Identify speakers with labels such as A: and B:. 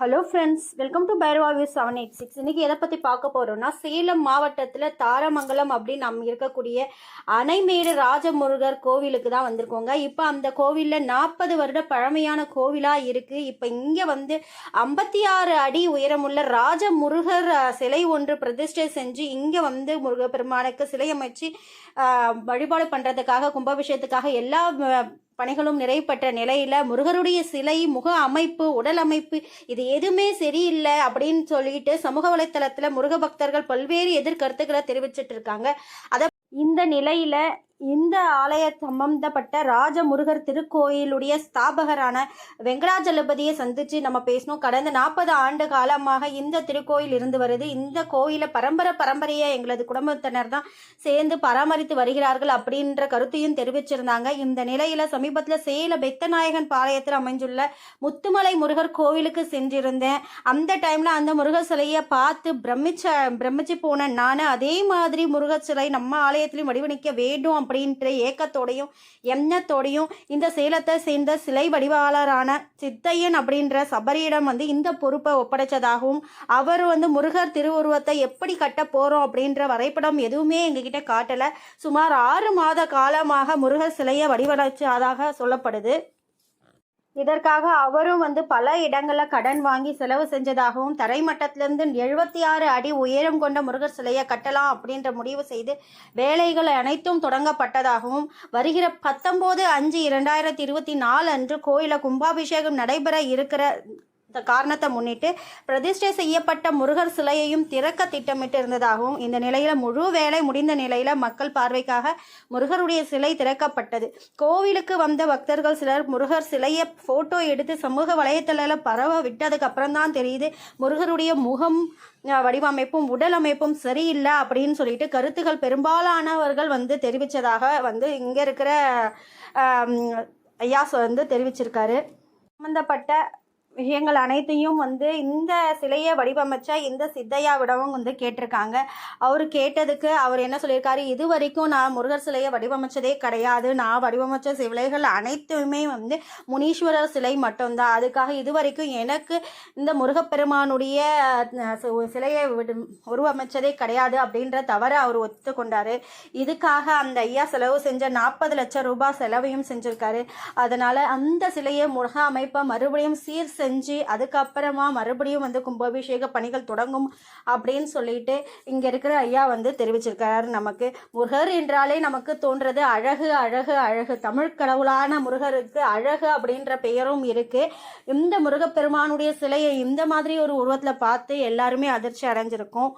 A: Hello friends welcome to Bhairava view seven eight six இன்றைக்கி எதை பற்றி பார்க்க போகிறோம்னா சேலம் மாவட்டத்தில் தாரமங்கலம் அப்படின்னு நம்ம இருக்கக்கூடிய அணைமேடு ராஜமுருகர் கோவிலுக்கு தான் வந்திருக்கோங்க. இப்போ அந்த கோவிலில் நாற்பது வருட பழமையான கோவிலாக இருக்குது இப்போ இங்கே வந்து ஐம்பத்தி ஆறு அடி உயரமுள்ள ராஜமுருகர் சிலை ஒன்று பிரதிஷ்டை செஞ்சு இங்கே வந்து முருகப்பெருமானுக்கு சிலை அமைச்சு வழிபாடு பண்ணுறதுக்காக கும்பாபிஷேகத்துக்காக எல்லா பணிகளும் நிறைவேற்ற நிலையில முருகருடைய சிலை முக அமைப்பு உடல் அமைப்பு இது எதுவுமே சரியில்லை அப்படின்னு சொல்லிட்டு சமூக வலைத்தளத்துல முருக பக்தர்கள் பல்வேறு எதிர்கருத்துக்களை தெரிவிச்சிட்டு இருக்காங்க. அதை இந்த நிலையில இந்த ஆலய சம்பந்தப்பட்ட ராஜமுருகர் திருக்கோயிலுடைய ஸ்தாபகரான வெங்கடாஜலபதியை சந்திச்சு நம்ம பேசணும். கடந்த நாற்பது ஆண்டு காலமாக இந்த திருக்கோயில் இருந்து வருது. இந்த கோயிலை பரம்பரை பரம்பரையாக எங்களது குடும்பத்தினர் தான் சேர்ந்து பராமரித்து வருகிறார்கள் அப்படின்ற கருத்தையும் தெரிவிச்சிருந்தாங்க. இந்த நிலையில சமீபத்தில் சேல பெத்தநாயகன் பாளையத்தில் அமைஞ்சுள்ள முத்துமலை முருகர் கோவிலுக்கு சென்றிருந்தேன். அந்த டைம்ல அந்த முருகர் சிலையை பார்த்து பிரமிச்ச பிரமிச்சு போன நான் அதே மாதிரி முருகர் சிலை நம்ம ஆலயத்திலையும் வடிவணிக்க வேண்டும் அப்படின்ற ஏக்கத்தோடையும் எண்ணத்தோடையும் இந்த சேலத்தை சேர்ந்த சிலை வடிவாளரான சித்தையன் அப்படின்ற சபரியிடம் வந்து இந்த பொறுப்பை ஒப்படைச்சதாகவும் அவர் வந்து முருகர் திருவுருவத்தை எப்படி கட்ட போகிறோம் அப்படின்ற வரைபடம் எதுவுமே எங்ககிட்ட காட்டலை. சுமார் ஆறு மாத காலமாக முருகர் சிலையை வடிவமைச்சதாக சொல்லப்படுது. இதற்காக அவரும் வந்து பல இடங்களில் கடன் வாங்கி செலவு செஞ்சதாகவும் தரைமட்டத்திலிருந்து எழுபத்தி ஆறு அடி உயரம் கொண்ட முருகர் சிலையை கட்டலாம் அப்படின்ற முடிவு செய்து வேலைகள் அனைத்தும் தொடங்கப்பட்டதாகவும் வருகிற பத்தொம்போது அஞ்சு இரண்டாயிரத்தி இருபத்தி நாலு அன்று கோயிலை கும்பாபிஷேகம் நடைபெற இருக்கிற காரணத்தை முன்னிட்டு பிரதிஷ்டை செய்யப்பட்ட முருகர் சிலையையும் திறக்க திட்டமிட்டு இருந்ததாகவும் இந்த நிலையில முழு வேலை முடிந்த நிலையில மக்கள் பார்வைக்காக முருகருடைய சிலை திறக்கப்பட்டது. கோவிலுக்கு வந்த பக்தர்கள் சிலர் முருகர் சிலையை போட்டோ எடுத்து சமூக வலைத்தளத்துல பரவ விட்டதுக்கு அப்புறம் தான் தெரியுது முருகருடைய முகம் வடிவமைப்பும் உடல் அமைப்பும் சரியில்லை அப்படின்னு சொல்லிட்டு கருத்துகள் பெரும்பாலானவர்கள் வந்து தெரிவித்ததாக வந்து இங்கே இருக்கிற ஐயாஸ் ஐயா வந்து தெரிவிச்சிருக்காரு. சம்மந்தப்பட்ட விஷயங்கள் அனைத்தையும் வந்து இந்த சிலையை வடிவமைச்ச இந்த சித்தையாவிடமும் வந்து கேட்டிருக்காங்க. அவர் கேட்டதுக்கு அவர் என்ன சொல்லியிருக்காரு? இது வரைக்கும் நான் முருகர் சிலையை வடிவமைச்சதே கிடையாது. நான் வடிவமைச்ச சிலைகள் அனைத்துமே வந்து முனீஸ்வரர் சிலை மட்டும்தான். அதுக்காக இது வரைக்கும் எனக்கு இந்த முருகப்பெருமானுடைய சிலையை விடு- உருவமைச்சதே கிடையாது அப்படின்ற தவறை அவர் ஒத்துக்கொண்டாரு. இதுக்காக அந்த ஐயா செலவு செஞ்ச நாற்பது லட்சம் ரூபாய் செலவையும் செஞ்சிருக்காரு. அதனால அந்த சிலையை முருக அமைப்பை மறுபடியும் சீர் செஞ்சு செஞ்சு அதுக்கப்புறமா மறுபடியும் வந்து கும்பாபிஷேக பணிகள் தொடங்கும் அப்படின்னு சொல்லிட்டு இங்க இருக்கிற ஐயா வந்து தெரிவிச்சிருக்காரு நமக்கு. முருகர் என்றாலே நமக்கு தோன்றது அழகு அழகு அழகு. தமிழ் கடவுளான முருகருக்கு அழகு அப்படின்ற பெயரும் இருக்கு. இந்த முருகப்பெருமானுடைய சிலையை இந்த மாதிரி ஒரு உருவத்துல பார்த்து எல்லாருமே அதிர்ச்சி அடைஞ்சிருக்கோம்.